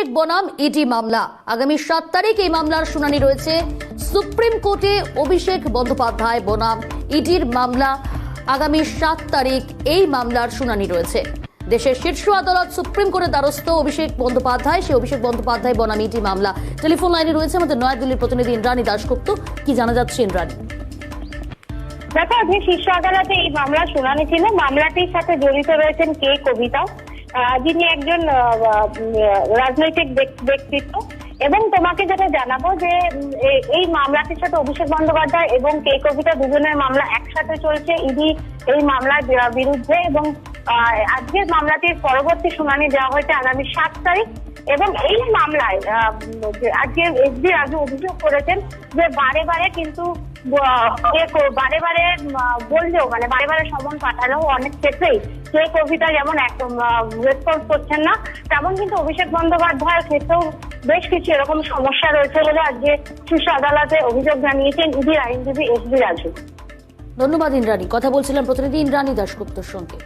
অভিষেক বনাম ইডি মামলা। আগামী সাত তারিখ এই মামলার শুনানি রয়েছে। সুপ্রিম কোর্টে অভিষেক বন্দ্যোপাধ্যায় বনাম ইডির মামলা। আগামী সাত তারিখ এই মামলার শুনানি রয়েছে। দেশের শীর্ষ আদালত সুপ্রিম কোর্টের দ্বারস্থ অভিষেক বন্দ্যোপাধ্যায়। সেই অভিষেক বন্দ্যোপাধ্যায় বনাম ইডি মামলা। টেলিফোন লাইনে রয়েছে আমাদের নয়াদিল্লির প্রতিনিধি ইন্দ্রাণী দাশগুপ্ত। কি জানা যাচ্ছে ইন্দ্রাণী? দেখো আজকে শীর্ষ আদালতে এই মামলা শুনানি ছিল, মামলাটির সাথে জড়িত রয়েছেন কে? কবিতা। যিনি একজন রাজনৈতিক ব্যক- ব্যক্তিত্ব, এবং তোমাকে যেটা জানাব যে এই মামলাটির সাথে অভিষেক বন্দ্যোপাধ্যায় এবং কে কবিতা দুজনের মামলা একসাথে চলছে। ইডি এই মামলার বিরুদ্ধে এবং আজকের মামলাটির পরবর্তী শুনানি দেওয়া হয়েছে আগামী সাত তারিখ। এবং এই মামলায় আজকে এসডি রাজু অভিযোগ করেছেন যে বারে বারে কিন্তু বারে বারে বললেও মানে বারে বারে সমন পাঠানো অনেক ক্ষেত্রেই সে কবিতা যেমন রেসপন্স করছেন না, তেমন কিন্তু অভিষেক বন্দ্যোপাধ্যায়ের ক্ষেত্রেও বেশ কিছু এরকম সমস্যা রয়েছে বলে আজকে শীর্ষ আদালতে অভিযোগ জানিয়েছেন ইডির আইনজীবী এসডি রাজু। ধন্যবাদ ইন্দ্রাণী। কথা বলছিলাম প্রতিনিধি ইন্দ্রাণী দাশগুপ্তর সঙ্গে।